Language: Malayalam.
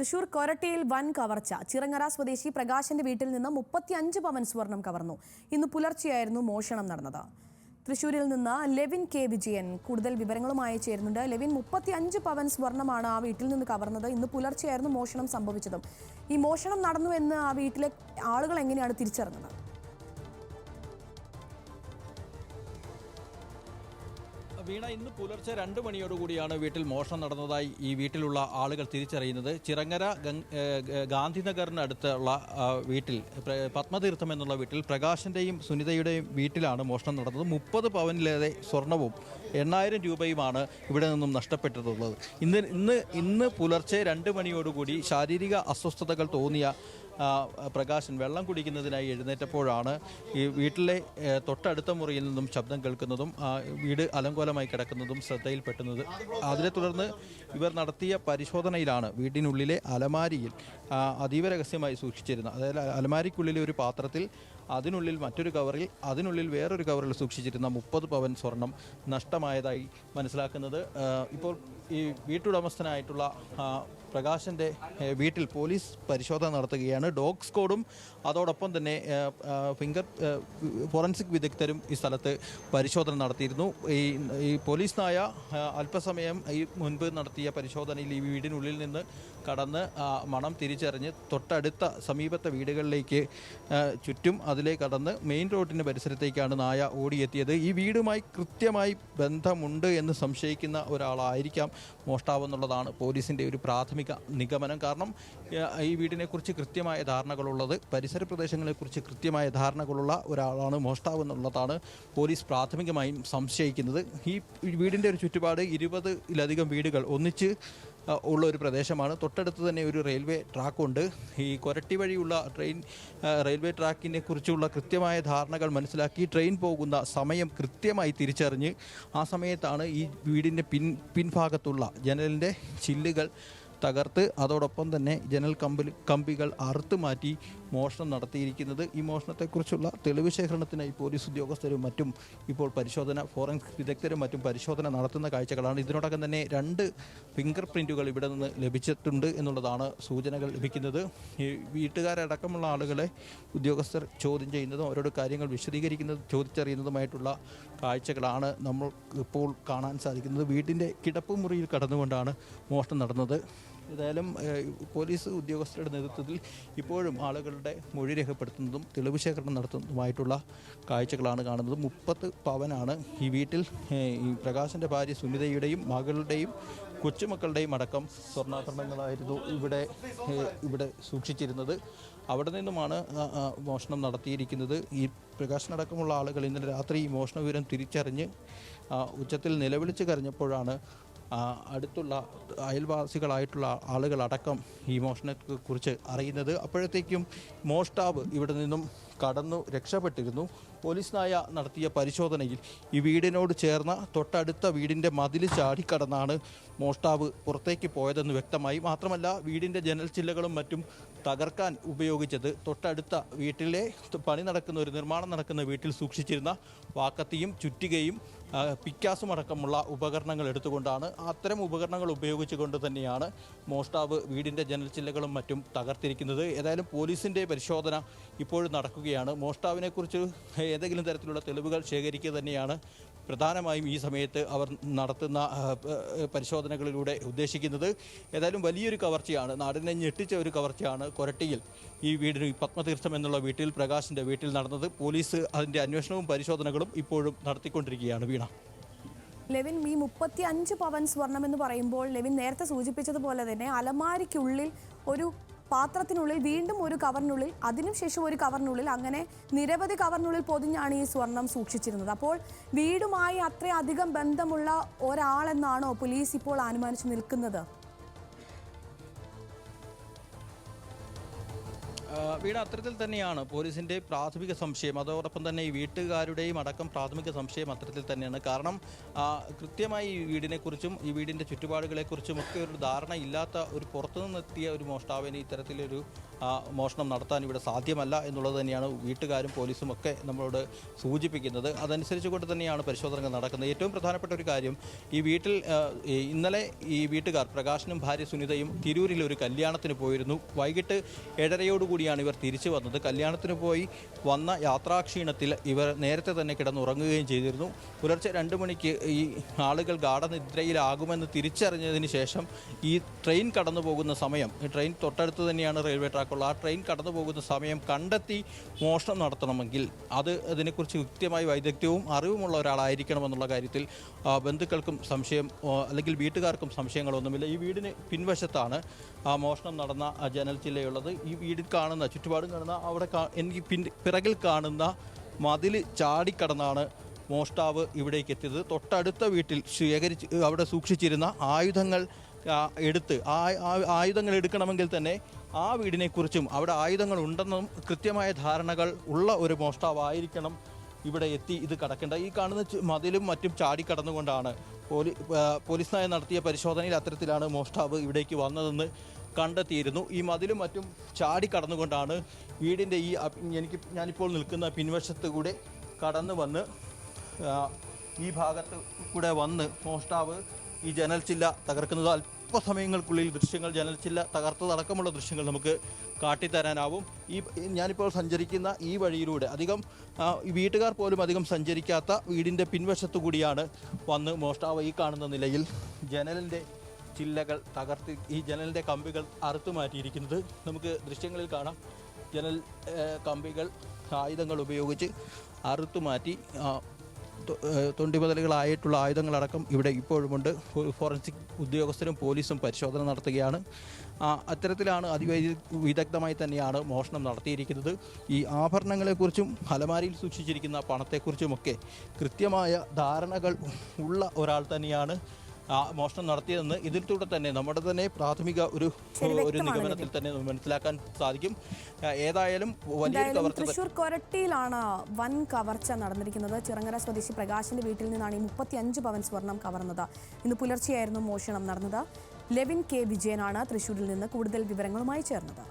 തൃശൂർ കൊരട്ടിയിൽ വൻ കവർച്ച. ചിറങ്ങര സ്വദേശി പ്രകാശന്റെ വീട്ടിൽ നിന്ന് മുപ്പത്തിയഞ്ച് പവൻ സ്വർണം കവർന്നു. ഇന്ന് പുലർച്ചെയായിരുന്നു മോഷണം നടന്നത്. തൃശൂരിൽ നിന്ന് ലെവിൻ കെ. വിജയൻ. കൂടുതൽ വിവരങ്ങളുമായി ചേരുന്നുണ്ട്. ലെവിൻ മുപ്പത്തിയഞ്ച് പവൻ സ്വർണമാണ് ആ വീട്ടിൽ നിന്ന് കവർന്നത്. ഇന്ന് പുലർച്ചെയായിരുന്നു മോഷണം സംഭവിച്ചതും. ഈ മോഷണം നടന്നു എന്ന് ആ വീട്ടിലെ ആളുകൾ എങ്ങനെയാണ് തിരിച്ചറിഞ്ഞത്? വീണ ഇന്ന് പുലർച്ചെ രണ്ട് മണിയോടുകൂടിയാണ് വീട്ടിൽ മോഷണം നടന്നതായി ഈ വീട്ടിലുള്ള ആളുകൾ തിരിച്ചറിയുന്നത്. ചിറങ്ങര ഗാന്ധിനഗറിനടുത്തുള്ള വീട്ടിൽ പത്മതീർത്ഥം എന്നുള്ള വീട്ടിൽ പ്രകാശിന്റെയും സുനിതയുടെയും വീട്ടിലാണ് മോഷണം നടന്നത്. മുപ്പത് പവനിലേറെ സ്വർണവും എണ്ണായിരം രൂപയുമാണ് ഇവിടെ നിന്നും നഷ്ടപ്പെട്ടിട്ടുള്ളത്. ഇന്ന് ഇന്ന് ഇന്ന് പുലർച്ചെ രണ്ട് മണിയോടുകൂടി ശാരീരിക അസ്വസ്ഥതകൾ തോന്നിയ പ്രകാശൻ വെള്ളം കുടിക്കുന്നതിനായി എഴുന്നേറ്റപ്പോഴാണ് ഈ വീട്ടിലെ തൊട്ടടുത്ത മുറിയിൽ നിന്നും ശബ്ദം കേൾക്കുന്നതും വീട് അലങ്കോലമായി കിടക്കുന്നതും ശ്രദ്ധയിൽപ്പെട്ടുന്നത് അതിനെ തുടർന്ന് ഇവർ നടത്തിയ പരിശോധനയിലാണ് വീടിനുള്ളിലെ അലമാരിയിൽ അതീവ രഹസ്യമായി സൂക്ഷിച്ചിരുന്ന അതായത് അലമാരിക്കുള്ളിലെ ഒരു പാത്രത്തിൽ അതിനുള്ളിൽ മറ്റൊരു കവറിൽ അതിനുള്ളിൽ വേറൊരു കവറിൽ സൂക്ഷിച്ചിരുന്ന മുപ്പത് പവൻ സ്വർണം നഷ്ടമായതായി മനസ്സിലാക്കുന്നത്. ഇപ്പോൾ ഈ വീട്ടുടമസ്ഥനായിട്ടുള്ള പ്രകാശന്റെ വീട്ടിൽ പോലീസ് പരിശോധന നടത്തുകയാണ്. ഡോഗ് സ്കോഡും അതോടൊപ്പം തന്നെ ഫിംഗർ ഫോറൻസിക് വിദഗ്ധരും ഈ സ്ഥലത്ത് പരിശോധന നടത്തിയിരുന്നു. ഈ ഈ പോലീസ് നായ അല്പസമയം ഈ മുൻപ് നടത്തിയ പരിശോധനയിൽ ഈ വീടിനുള്ളിൽ നിന്ന് കടന്ന് മണം തിരിച്ചറിഞ്ഞ് തൊട്ടടുത്ത സമീപത്തെ വീടുകളിലേക്ക് ചുറ്റും ചുറ്റും അതിലേക്ക് കടന്ന് മെയിൻ റോഡിന്റെ പരിസരത്തേക്കാണ് നായ ഓടിയെത്തിയത്. ഈ വീടുമായി കൃത്യമായി ബന്ധമുണ്ട് എന്ന് സംശയിക്കുന്ന ഒരാളായിരിക്കാം മോഷ്ടാവ് എന്നുള്ളതാണ് പോലീസിന്റെ ഒരു പ്രാഥമിക നിഗമനം. കാരണം ഈ വീടിനെക്കുറിച്ച് കൃത്യമായ ധാരണകളുള്ളത് പരിസര പ്രദേശങ്ങളെക്കുറിച്ച് കൃത്യമായ ധാരണകളുള്ള ഒരാളാണ് മോഷ്ടാവ് എന്നുള്ളതാണ് പോലീസ് പ്രാഥമികമായും സംശയിക്കുന്നത്. ഈ വീടിന്റെ ഒരു ചുറ്റുപാട് ഇരുപതിലധികം വീടുകൾ ഒന്നിച്ച് ഉള്ള ഒരു പ്രദേശമാണ്. തൊട്ടടുത്ത് തന്നെ ഒരു റെയിൽവേ ട്രാക്കുണ്ട്. ഈ കൊരട്ടി വഴിയുള്ള ട്രെയിൻ റെയിൽവേ ട്രാക്കിനെ കുറിച്ചുള്ള കൃത്യമായ ധാരണകൾ മനസ്സിലാക്കി ട്രെയിൻ പോകുന്ന സമയം കൃത്യമായി തിരിച്ചറിഞ്ഞ് ആ സമയത്താണ് ഈ വീടിന്റെ പിൻ പിൻഭാഗത്തുള്ള ജനലിന്റെ ചില്ലുകൾ തകർത്ത് അതോടൊപ്പം തന്നെ ജനൽ കമ്പിൽ കമ്പികൾ അറുത്ത് മാറ്റി മോഷണം നടത്തിയിരിക്കുന്നത്. ഈ മോഷണത്തെക്കുറിച്ചുള്ള തെളിവ് ശേഖരണത്തിനായി പോലീസ് ഉദ്യോഗസ്ഥരും മറ്റും ഇപ്പോൾ പരിശോധന ഫോറൻസിക് വിദഗ്ധരും മറ്റും പരിശോധന നടത്തുന്ന കാഴ്ചകളാണ്. ഇതിനോടകം തന്നെ രണ്ട് ഫിംഗർ പ്രിന്റുകൾ ഇവിടെ നിന്ന് ലഭിച്ചിട്ടുണ്ട് എന്നുള്ളതാണ് സൂചനകൾ ലഭിക്കുന്നത്. ഈ വീട്ടുകാരടക്കമുള്ള ആളുകളെ ഉദ്യോഗസ്ഥർ ചോദ്യം ചെയ്യുന്നതും അവരോട് കാര്യങ്ങൾ വിശദീകരിക്കുന്നതും ചോദിച്ചറിയുന്നതുമായിട്ടുള്ള കാഴ്ചകളാണ് നമ്മൾ ഇപ്പോൾ കാണാൻ സാധിക്കുന്നത്. വീടിന്റെ കിടപ്പ് മുറിയിൽ കടന്നുകൊണ്ടാണ് മോഷണം നടന്നത്. ഏതായാലും പോലീസ് ഉദ്യോഗസ്ഥരുടെ നേതൃത്വത്തിൽ ഇപ്പോഴും ആളുകളുടെ മൊഴി രേഖപ്പെടുത്തുന്നതും തെളിവ് ശേഖരണം നടത്തുന്നതുമായിട്ടുള്ള കാഴ്ചകളാണ് കാണുന്നത്. മുപ്പത്ത് പവനാണ് ഈ വീട്ടിൽ ഈ പ്രകാശിന്റെ ഭാര്യ സുനിതയുടെയും മകളുടെയും കൊച്ചുമക്കളുടെയും അടക്കം സ്വർണാഭരണങ്ങളായിരുന്നു ഇവിടെ ഇവിടെ സൂക്ഷിച്ചിരുന്നത്. അവിടെ നിന്നുമാണ് മോഷണം നടത്തിയിരിക്കുന്നത്. ഈ പ്രകാശനടക്കമുള്ള ആളുകൾ ഇന്നലെ രാത്രി ഈ മോഷണ വിവരം തിരിച്ചറിഞ്ഞ് ഉച്ചത്തിൽ നിലവിളിച്ച് കരഞ്ഞപ്പോഴാണ് അടുത്തുള്ള അയൽവാസികളായിട്ടുള്ള ആളുകളടക്കം ഈ മോഷണത്തെക്കുറിച്ച് അറിയുന്നത്. അപ്പോഴത്തേക്കും മോഷ്ടാവ് ഇവിടെ നിന്നും കടന്നു രക്ഷപ്പെട്ടിരുന്നു. പോലീസ് നായ നടത്തിയ പരിശോധനയിൽ ഈ വീടിനോട് ചേർന്ന തൊട്ടടുത്ത വീടിന്റെ മതിൽ ചാടിക്കടന്നാണ് മോഷ്ടാവ് പുറത്തേക്ക് പോയതെന്ന് വ്യക്തമായി. മാത്രമല്ല വീടിന്റെ ജനൽ ചില്ലകളും മറ്റും തകർക്കാൻ ഉപയോഗിച്ചത് തൊട്ടടുത്ത വീട്ടിലെ പണി നടക്കുന്ന ഒരു നിർമ്മാണം നടക്കുന്ന വീട്ടിൽ സൂക്ഷിച്ചിരുന്ന വാക്കത്തിയും ചുറ്റികയും പിക്കാസും അടക്കമുള്ള ഉപകരണങ്ങൾ എടുത്തുകൊണ്ടാണ് അത്തരം ഉപകരണങ്ങൾ ഉപയോഗിച്ചുകൊണ്ട് തന്നെയാണ് മോഷ്ടാവ് വീടിന്റെ ജനൽ ചില്ലകളും മറ്റും തകർത്തിരിക്കുന്നത്. ഏതായാലും പോലീസിന്റെ പരിശോധന ഇപ്പോഴും നടക്കുകയാണ്. മോഷ്ടാവിനെക്കുറിച്ച് ഏതെങ്കിലും തരത്തിലുള്ള തെളിവുകൾ ശേഖരിക്കുക തന്നെയാണ് പ്രധാനമായും ഈ സമയത്ത് അവർ നടത്തുന്ന പരിശോധനകളിലൂടെ ഉദ്ദേശിക്കുന്നത്. ഏതായാലും വലിയൊരു കവർച്ചയാണ് നാടിനെ ഞെട്ടിച്ച ഒരു കവർച്ചയാണ് കൊരട്ടിയിൽ ഈ വീടിന് പത്മതീർത്ഥം എന്നുള്ള വീട്ടിൽ പ്രകാശിന്റെ വീട്ടിൽ നടന്നത്. പോലീസ് അതിന്റെ അന്വേഷണവും പരിശോധനകളും ഇപ്പോഴും നടത്തിക്കൊണ്ടിരിക്കുകയാണ് വീണ. ലെവിൻ ഈ മുപ്പത്തി അഞ്ച് പവൻ സ്വർണം എന്ന് പറയുമ്പോൾ ലെവിൻ നേരത്തെ സൂചിപ്പിച്ചതുപോലെ തന്നെ അലമാരിക്കുള്ളിൽ ഒരു പാത്രത്തിനുള്ളിൽ വീണ്ടും ഒരു കവറിനുള്ളിൽ അതിനുശേഷം ഒരു കവറിനുള്ളിൽ അങ്ങനെ നിരവധി കവറിനുള്ളിൽ പൊതിഞ്ഞാണ് ഈ സ്വർണം സൂക്ഷിച്ചിരുന്നത്. അപ്പോൾ വീടുമായി അത്രയധികം ബന്ധമുള്ള ഒരാളെന്നാണോ പോലീസ് ഇപ്പോൾ അനുമാനിച്ചു നിൽക്കുന്നത്? വീട് അത്തരത്തിൽ തന്നെയാണ്. പോലീസിന്റെ പ്രാഥമിക സംശയം അതോടൊപ്പം തന്നെ ഈ വീട്ടുകാരുടെയും അടക്കം പ്രാഥമിക സംശയം അത്തരത്തിൽ തന്നെയാണ്. കാരണം കൃത്യമായി ഈ വീടിനെക്കുറിച്ചും ഈ വീടിന്റെ ചുറ്റുപാടുകളെക്കുറിച്ചും ഒക്കെ ഒരു ധാരണ ഇല്ലാത്ത ഒരു പുറത്തുനിന്നെത്തിയ ഒരു മോഷ്ടാവിന് ഇത്തരത്തിലൊരു മോഷണം നടത്താൻ ഇവിടെ സാധ്യമല്ല എന്നുള്ളത് തന്നെയാണ് വീട്ടുകാരും പോലീസും ഒക്കെ നമ്മളോട് സൂചിപ്പിക്കുന്നത്. അതനുസരിച്ച് കൊണ്ട് തന്നെയാണ് പരിശോധനകൾ നടക്കുന്നത്. ഏറ്റവും പ്രധാനപ്പെട്ട ഒരു കാര്യം ഈ വീട്ടിൽ ഇന്നലെ ഈ വീട്ടുകാർ പ്രകാശനും ഭാര്യ സുനിതയും തിരൂരിൽ ഒരു കല്യാണത്തിന് പോയിരുന്നു. വൈകിട്ട് ഏഴരയോടുകൂടിയാണ് ഇവർ തിരിച്ചു വന്നത്. കല്യാണത്തിന് പോയി വന്ന യാത്രാക്ഷീണത്തിൽ ഇവർ നേരത്തെ തന്നെ കിടന്നുറങ്ങുകയും ചെയ്തിരുന്നു. പുലർച്ചെ രണ്ട് മണിക്ക് ഈ ആളുകൾ ഗാഠനിദ്രയിലാകുമെന്ന് തിരിച്ചറിഞ്ഞതിന് ശേഷം ഈ ട്രെയിൻ കടന്നു പോകുന്ന സമയം ഈ ട്രെയിൻ തൊട്ടടുത്ത് തന്നെയാണ് റെയിൽവേ ട്രാക്കുള്ള ആ ട്രെയിൻ കടന്നു പോകുന്ന സമയം കണ്ടെത്തി മോഷണം നടത്തണമെങ്കിൽ അത് അതിനെക്കുറിച്ച് കൃത്യമായി വൈദഗ്ധ്യവും അറിവുമുള്ള ഒരാളായിരിക്കണമെന്നുള്ള കാര്യത്തിൽ ബന്ധുക്കൾക്കും സംശയം അല്ലെങ്കിൽ വീട്ടുകാർക്കും സംശയങ്ങളൊന്നുമില്ല. ഈ വീടിന് പിൻവശത്താണ് ആ മോഷണം നടന്ന ജനൽ ചില്ലയുള്ളത് ഈ വീടിൽ കാണുന്ന ചുറ്റുപാടും കാണുന്ന അവിടെ എനിക്ക് പിൻ പിറകിൽ കാണുന്ന മതിൽ ചാടിക്കടന്നാണ് മോഷ്ടാവ് ഇവിടേക്ക് എത്തിയത്. തൊട്ടടുത്ത വീട്ടിൽ ശേഖരിച്ച് അവിടെ സൂക്ഷിച്ചിരുന്ന ആയുധങ്ങൾ എടുത്ത് ആ- ആയുധങ്ങൾ എടുക്കണമെങ്കിൽ തന്നെ ആ വീടിനെക്കുറിച്ചും അവിടെ ആയുധങ്ങൾ ഉണ്ടെന്നും കൃത്യമായ ധാരണകൾ ഉള്ള ഒരു മോഷ്ടാവായിരിക്കണം ഇവിടെ എത്തി ഇത് കടക്കേണ്ട. ഈ കാണുന്ന മതിലും മറ്റും ചാടിക്കടന്നുകൊണ്ടാണ് പോലീ പോലീസ് നയം നടത്തിയ പരിശോധനയിൽ അത്തരത്തിലാണ് മോഷ്ടാവ് ഇവിടേക്ക് വന്നതെന്ന് കണ്ടെത്തിയിരുന്നു. ഈ മതിലും മറ്റും ചാടിക്കടന്നുകൊണ്ടാണ് വീടിന്റെ ഈ എനിക്ക് ഞാനിപ്പോൾ നിൽക്കുന്ന പിൻവശത്ത് കൂടെ കടന്നു വന്ന് ഈ ഭാഗത്ത് കൂടെ വന്ന് മോഷ്ടാവ് ഈ ജനൽ ചില്ല തകർക്കുന്നത് അല്പസമയങ്ങൾക്കുള്ളിൽ ദൃശ്യങ്ങൾ ജനൽച്ചില്ല തകർത്തതടക്കമുള്ള ദൃശ്യങ്ങൾ നമുക്ക് കാട്ടിത്തരാനാവും. ഈ ഞാനിപ്പോൾ സഞ്ചരിക്കുന്ന ഈ വഴിയിലൂടെ അധികം വീട്ടുകാർ പോലും അധികം സഞ്ചരിക്കാത്ത വീടിന്റെ പിൻവശത്തു കൂടിയാണ് വന്ന് മോഷ്ടാവ് ഈ കാണുന്ന നിലയിൽ ജനലിന്റെ ചില്ലകൾ തകർത്തി ഈ ജനലിന്റെ കമ്പികൾ അറുത്തു മാറ്റിയിരിക്കുന്നത്. നമുക്ക് ദൃശ്യങ്ങളിൽ കാണാം. ജനൽ കമ്പികൾ ആയുധങ്ങൾ ഉപയോഗിച്ച് അറുത്തു മാറ്റി തൊണ്ടിമുതലുകളായിട്ടുള്ള ആയുധങ്ങളടക്കം ഇവിടെ ഇപ്പോഴുമുണ്ട്. ഫോറൻസിക് ഉദ്യോഗസ്ഥരും പോലീസും പരിശോധന നടത്തുകയാണ്. അത്തരത്തിലാണ് അതിവൈദ വിദഗ്ധമായി തന്നെയാണ് മോഷണം നടത്തിയിരിക്കുന്നത്. ഈ ആഭരണങ്ങളെക്കുറിച്ചും അലമാരിയിൽ സൂക്ഷിച്ചിരിക്കുന്ന പണത്തെക്കുറിച്ചുമൊക്കെ കൃത്യമായ ധാരണകൾ ഉള്ള ഒരാൾ തന്നെയാണ് മോഷണം നടത്തിയതെന്ന് കൂടെ തന്നെ നമ്മുടെ തന്നെ പ്രാഥമിക ഒരു ഒരു നിഗമനത്തിൽ തന്നെ മനസ്സിലാക്കാൻ സാധിക്കും. ഏതായാലും കവർച്ച തൃശൂർ കൊരട്ടിയിലാണ് വൻ കവർച്ച നടന്നിരിക്കുന്നത്. ചിറങ്ങര സ്വദേശി പ്രകാശിന്റെ വീട്ടിൽ നിന്നാണ് ഈ മുപ്പത്തി അഞ്ച് പവൻ സ്വർണം കവർന്നത്. ഇന്ന് പുലർച്ചെയായിരുന്നു മോഷണം നടന്നത്. ലെവിൻ കെ. വിജയനാണ് തൃശൂരിൽ നിന്ന് കൂടുതൽ വിവരങ്ങളുമായി ചേർന്നത്.